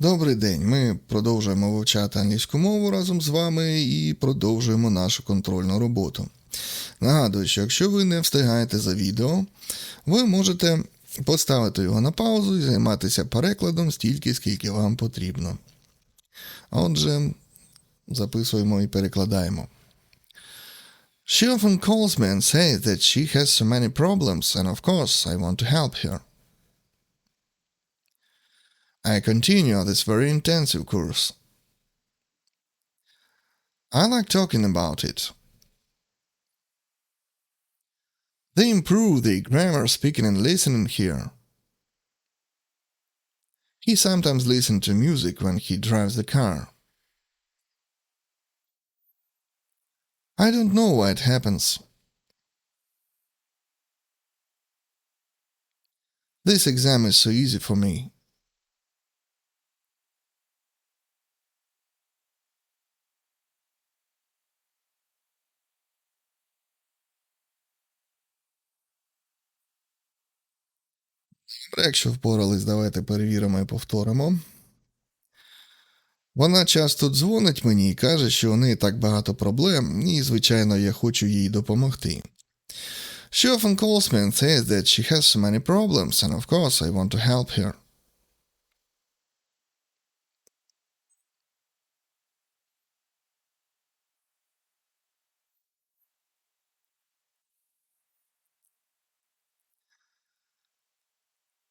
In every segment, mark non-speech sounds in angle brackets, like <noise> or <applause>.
Добрий день. Ми продовжуємо вивчати англійську мову разом з вами і продовжуємо нашу контрольну роботу. Нагадую, що якщо ви не встигаєте за відео, ви можете поставити його на паузу і займатися перекладом стільки, скільки вам потрібно. Отже, записуємо і перекладаємо. She often calls me and says that she has so many problems, and of course I want to help her. I continue this very intensive course. I like talking about it. They improve the grammar, speaking, and listening here. He sometimes listens to music when he drives the car. I don't know why it happens. This exam is so easy for me. Добре, Якщо впорались, давайте перевіримо і повторимо. Вона часто дзвонить мені і каже, що у неї так багато проблем, і, звичайно, я хочу їй допомогти. She often calls me and says that she has so many problems, and of course I want to help her.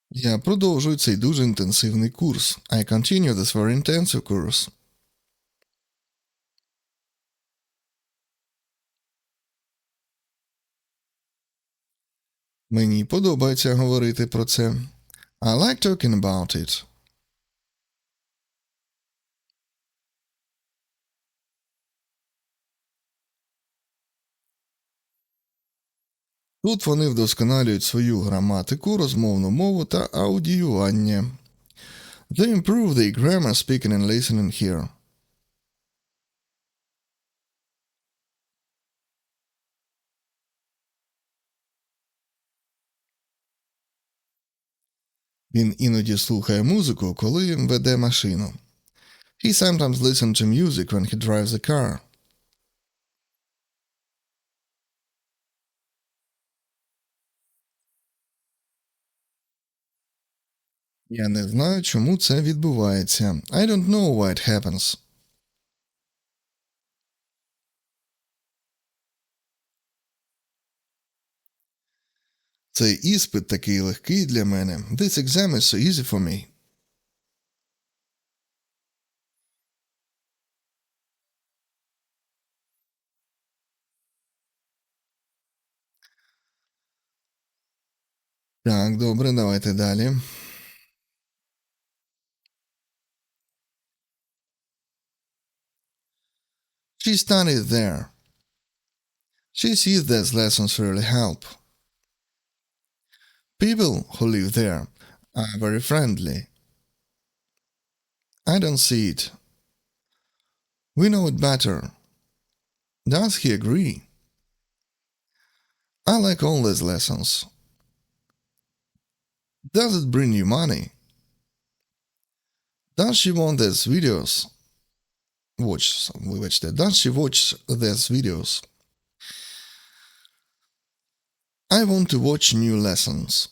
Я продовжую цей дуже інтенсивний курс. I continue this very intensive course. Мені подобається говорити про це. I like talking about it. Тут вони вдосконалюють свою граматику, розмовну мову та аудіювання. They improve the grammar, speaking and listening here. Він іноді слухає музику, коли веде машину. He sometimes listens to music when he drives a car. Я не знаю, чому це відбувається. I don't know why it happens. Цей іспит такий легкий для мене. This exam is so easy for me. Так, добре, давайте далі. She studied there. She sees that lessons really help. People who live there are very friendly. I don't see it. We know it better. Does he agree? I like all these lessons. Does it bring you money? Does she want these videos? Watch, вибачте, does she watch these videos? I want to watch new lessons.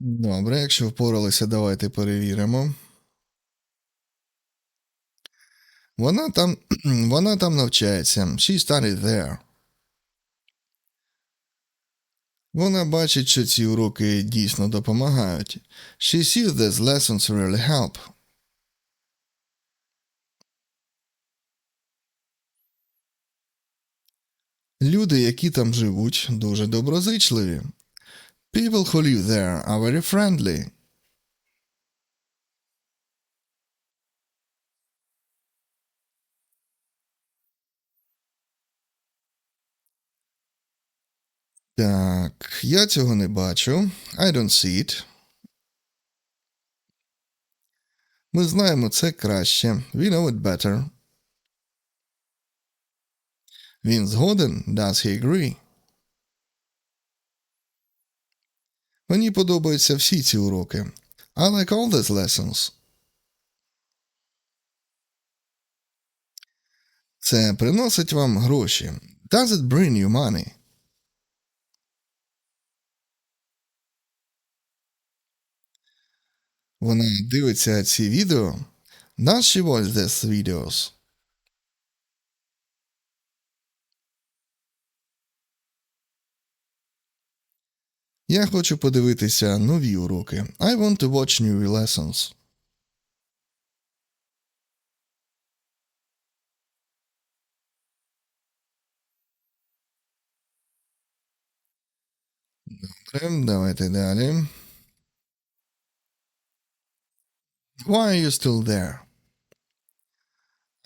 Добре, якщо впоралися, давайте перевіримо. Вона там, <clears throat> вона там навчається. She studied there. Вона бачить, що ці уроки дійсно допомагають. She sees these lessons really help. Люди, які там живуть, дуже доброзичливі. People who live there are very friendly. Так, я цього не бачу. I don't see it. Ми знаємо це краще. We know it better. Він згоден? Does he agree? Мені подобаються всі ці уроки. I like all these lessons. Це приносить вам гроші. Does it bring you money? Вона дивиться ці відео. Does she watch these videos? Я хочу подивитися нові уроки. I want to watch new lessons. Добре, давайте далі. Why are you still there?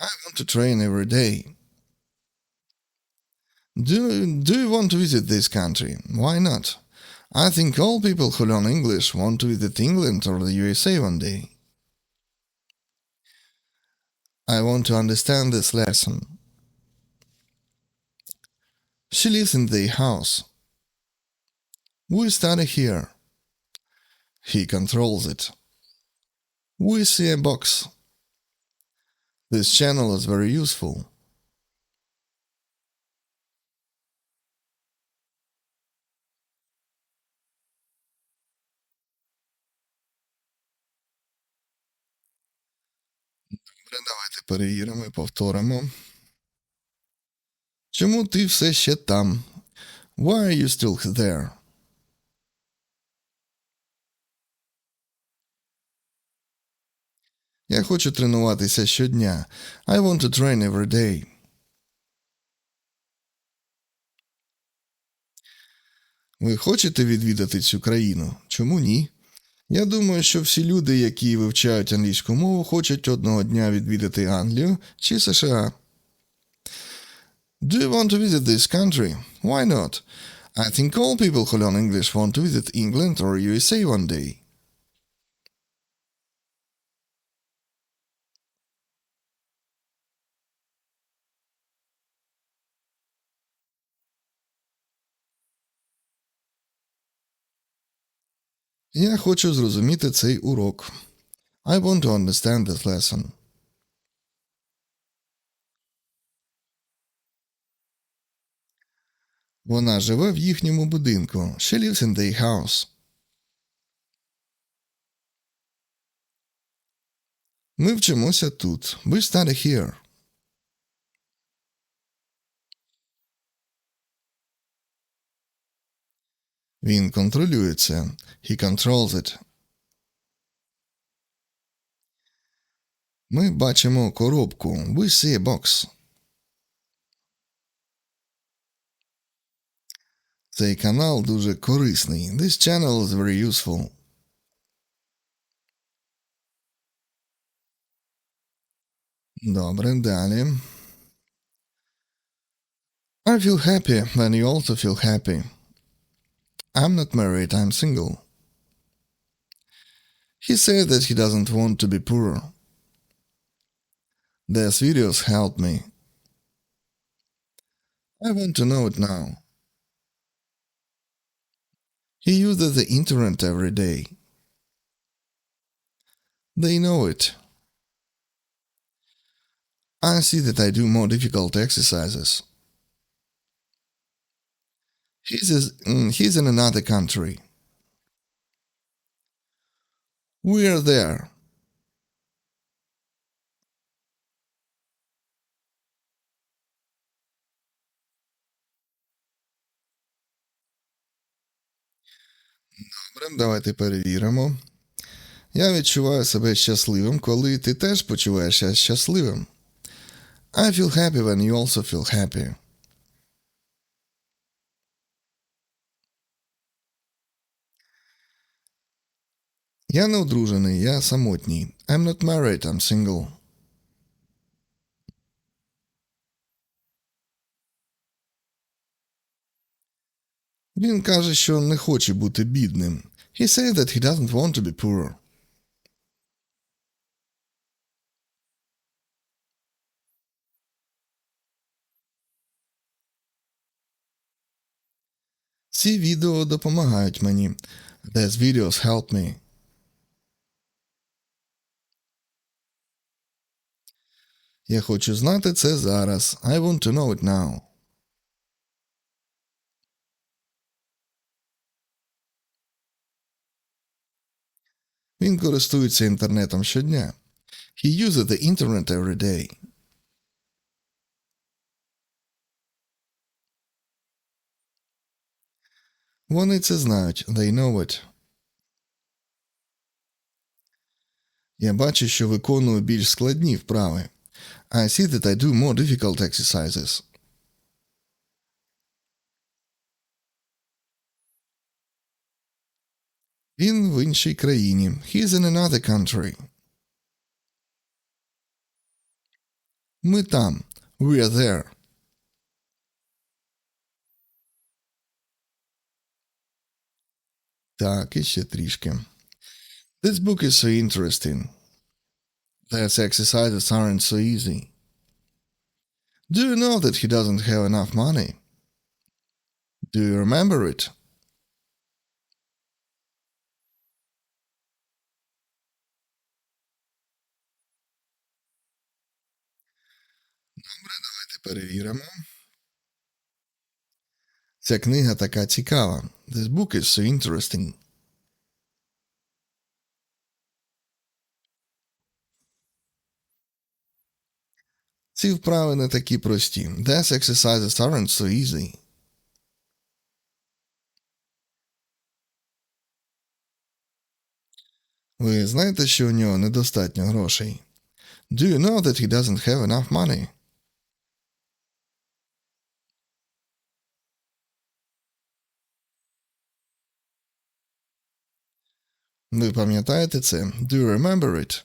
I want to train every day. Do, do you want to visit this country? Why not? I think all people who learn English want to visit England or the USA one day. I want to understand this lesson. She lives in the house. We study here. He controls it We see a box. This channel is very useful. Добре, давайте перевіримо і повторимо. Чому ти все ще там? Why are you still there? Я хочу тренуватися щодня. I want to train every day. Ви хочете відвідати цю країну? Чому ні? Я думаю, що всі люди, які вивчають англійську мову, хочуть одного дня відвідати Англію чи США. Do you want to visit this country? Why not? I think all people who learn English want to visit England or USA one day. Я хочу зрозуміти цей урок. I want to understand this lesson. Вона живе в їхньому будинку. She lives in their house. Ми вчимося тут. We study here. Він контролює це. He controls it. Ми бачимо коробку. We see a box. Цей канал дуже корисний. This channel is very useful. Добре, далі. I feel happy when you also feel happy. I'm not married, I'm single. He said that he doesn't want to be poor. These videos helped me. I want to know it now. He uses the internet every day. They know it. I see that I do more difficult exercises. He's, is, mm, he's in another country. We are there. Добре, давайте перевіримо. Я відчуваю себе щасливим, коли ти теж почуваєшся щасливим. I feel happy when you also feel happy. Я не одружений, я самотній. I'm not married, I'm single. Він каже, що не хоче бути бідним. He says that he doesn't want to be poor. Ці відео допомагають мені. These videos help me. Я хочу знати це зараз. I want to know it now. Він користується інтернетом щодня. He uses the internet every day. Вони це знають. They know it. Я бачу, що виконую більш складні вправи. I see that I do more difficult exercises. Він в іншій країні. He's in another country. Ми там. We are there. Так, і ще трішки. This book is so interesting. These exercises aren't so easy. Do you know that he doesn't have enough money? Do you remember it? Добре, давайте перевіримо. Ця книга така цікава. This book is so interesting. Ці вправи не такі прості. These exercises aren't so easy. Ви знаєте, що у нього недостатньо грошей? Do you know that he doesn't have enough money? Ви пам'ятаєте це? Do you remember it?